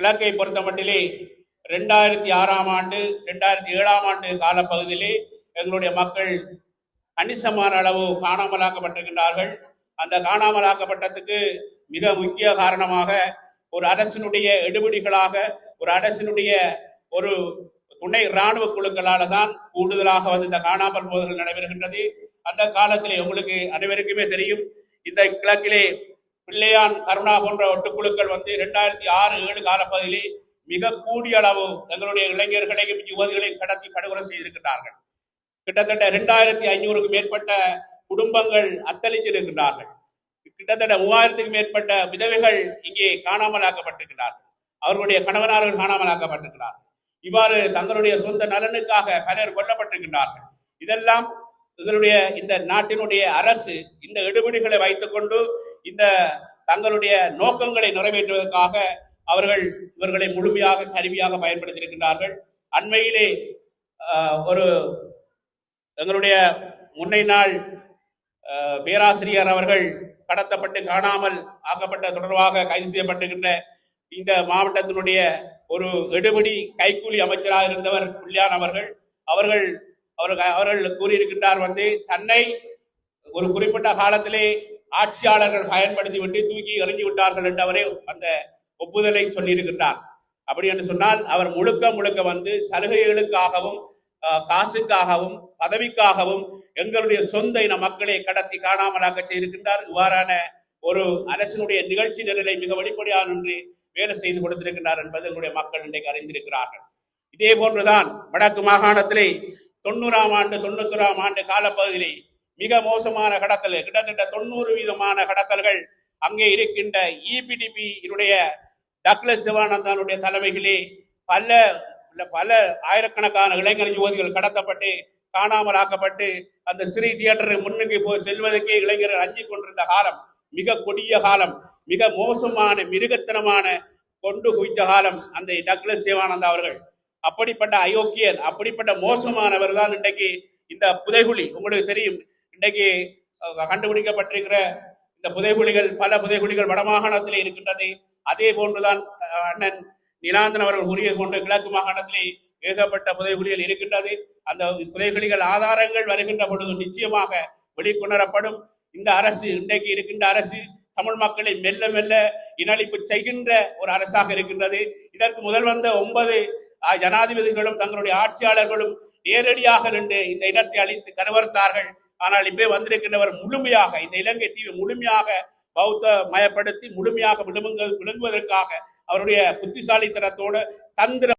கிழக்கை பொறுத்த மட்டிலே ரெண்டாயிரத்தி ஆறாம் ஆண்டு ரெண்டாயிரத்தி ஏழாம் ஆண்டு காலப்பகுதியிலே எங்களுடைய மக்கள் கணிசமான அளவு காணாமலாக்கப்பட்டிருக்கின்றார்கள். அந்த காணாமலாக்கப்பட்டதுக்கு மிக முக்கிய காரணமாக ஒரு அரசினுடைய எடுபிடிகளாக ஒரு அரசினுடைய ஒரு துணை இராணுவ குழுக்களால தான் கூடுதலாக வந்து இந்த காணாமல் போதல்கள் நடைபெறுகின்றது. அந்த காலத்தில் உங்களுக்கு அனைவருக்குமே தெரியும் இந்த கிழக்கிலே பிள்ளையான் கருணா போன்ற ஒட்டுக்குழுக்கள் வந்து இரண்டாயிரத்தி ஆறு ஏழு காலப்பகுதியிலே மிக கூடிய அளவு எங்களுடைய இளைஞர்களையும் யுவதிகளையும் கடத்தி படுகொலை செய்திருக்கிறார்கள் கிட்டத்தட்ட இரண்டாயிரத்தி ஐநூறுக்கும் மேற்பட்ட குடும்பங்கள் அத்தளித்திருக்கிறார்கள் கிட்டத்தட்ட மூவாயிரத்துக்கும் மேற்பட்ட விதவைகள் இங்கே காணாமலாக்கப்பட்டிருக்கிறார்கள் அவர்களுடைய கணவனார்கள் காணாமலாக்கப்பட்டிருக்கிறார்கள். இவ்வாறு தங்களுடைய சொந்த நலனுக்காக பலர் கொல்லப்பட்டிருக்கின்றார்கள். இதெல்லாம் இதனுடைய இந்த நாட்டினுடைய அரசு இந்த எடுபடிகளை வைத்துக்கொண்டு இந்த தங்களுடைய நோக்கங்களை நிறைவேற்றுவதற்காக அவர்கள் இவர்களை முழுமையாக கருவியாக பயன்படுத்தியிருக்கின்றார்கள். அண்மையிலே ஒரு எங்களுடைய முன்னை நாள் பேராசிரியர் அவர்கள் கடத்தப்பட்டு காணாமல் ஆக்கப்பட்ட தொடர்பாக கைது செய்யப்பட்டிருக்கின்ற இந்த மாவட்டத்தினுடைய ஒரு எடுபடி கைக்கூலி அமைச்சராக இருந்தவர் புள்ளியான் அவர்கள் அவர்கள் அவர்கள் அவர்கள் கூறியிருக்கின்றார் வந்து தன்னை ஒரு குறிப்பிட்ட காலத்திலே ஆட்சியாளர்கள் பயன்படுத்தி விட்டு தூக்கி எறிஞ்சு விட்டார்கள் என்று அவரே அந்த ஒப்புதலை சொல்லியிருக்கின்றார். அப்படி என்று சொன்னால் அவர் முழுக்க முழுக்க வந்து சலுகைகளுக்காகவும் ஆஹ், காசுக்காகவும் பதவிக்காகவும் எங்களுடைய சொந்த இன மக்களை கடத்தி காணாமலாக செய்திருக்கின்றார். இவ்வாறான ஒரு அரசினுடைய நிகழ்ச்சி நிரலை மிக வெளிப்படையாக நின்று வேலை செய்து கொடுத்திருக்கின்றார் என்பது எங்களுடைய மக்கள் இன்றைக்கு அறிந்திருக்கிறார்கள். இதே போன்றுதான் வடக்கு மாகாணத்திலே தொண்ணூறாம் ஆண்டு தொண்ணூத்தொராம் ஆண்டு காலப்பகுதியிலே மிக மோசமான கடத்தல் கிட்டத்தட்ட தொண்ணூறு வீதமான கடத்தல்கள் அங்கே இருக்கின்ற இபிடிபியினுடைய டக்ளஸ் சிவானந்தானுடைய தலைமையிலே பல பல ஆயிரக்கணக்கான இளைஞர் யுவதிகள் கடத்தப்பட்டு காணாமல் ஆக்கப்பட்டு அந்த சிறை தியேட்டருக்கு முன்னுக்கு போய் செல்வதற்கே இளைஞர்கள் அஞ்சு கொண்டிருந்த காலம் மிக கொடிய காலம் மிக மோசமான மிருகத்தனமான கொண்டு குவித்த காலம் அந்த டக்ளஸ் தேவானந்தா அவர்கள். அப்படிப்பட்ட அயோக்கியர் அப்படிப்பட்ட மோசமானவர் தான் இன்றைக்கு இந்த புதைகுழி. உங்களுக்கு தெரியும் இன்றைக்கு கண்டுபிடிக்கப்பட்டிருக்கிற இந்த புதைகுழிகள் பல புதைகுழிகள் வடமாகாணத்திலே இருக்கின்றது. அதே போன்றுதான் அண்ணன் நிலாந்தன் அவர்கள் கூறிய போன்று கிழக்கு மாகாணத்திலே ஏகப்பட்ட புதைகுழிகள் இருக்கின்றது. அந்த புதைகுழிகள் ஆதாரங்கள் வருகின்ற பொழுது நிச்சயமாக வெளிக்கொணரப்படும். இந்த அரசு இன்றைக்கு இருக்கின்ற அரசு தமிழ் மக்களை மெல்ல மெல்ல இனழிப்பு செய்கின்ற ஒரு அரசாக இருக்கின்றது. இதற்கு முதல் வந்த ஒன்பது ஜனாதிபதிகளும் தங்களுடைய ஆட்சியாளர்களும் நேரடியாக நின்று இந்த இனத்தை அழித்து கருவறுத்தார்கள் ஆனால் இப்பே வந்திருக்கின்றவர் முழுமையாக இந்த இலங்கை தீவை முழுமையாக பௌத்த மயப்படுத்தி முழுமையாக விழுங்குங்கள் விழுங்குவதற்காக அவருடைய புத்திசாலித்தனத்தோடு தந்திர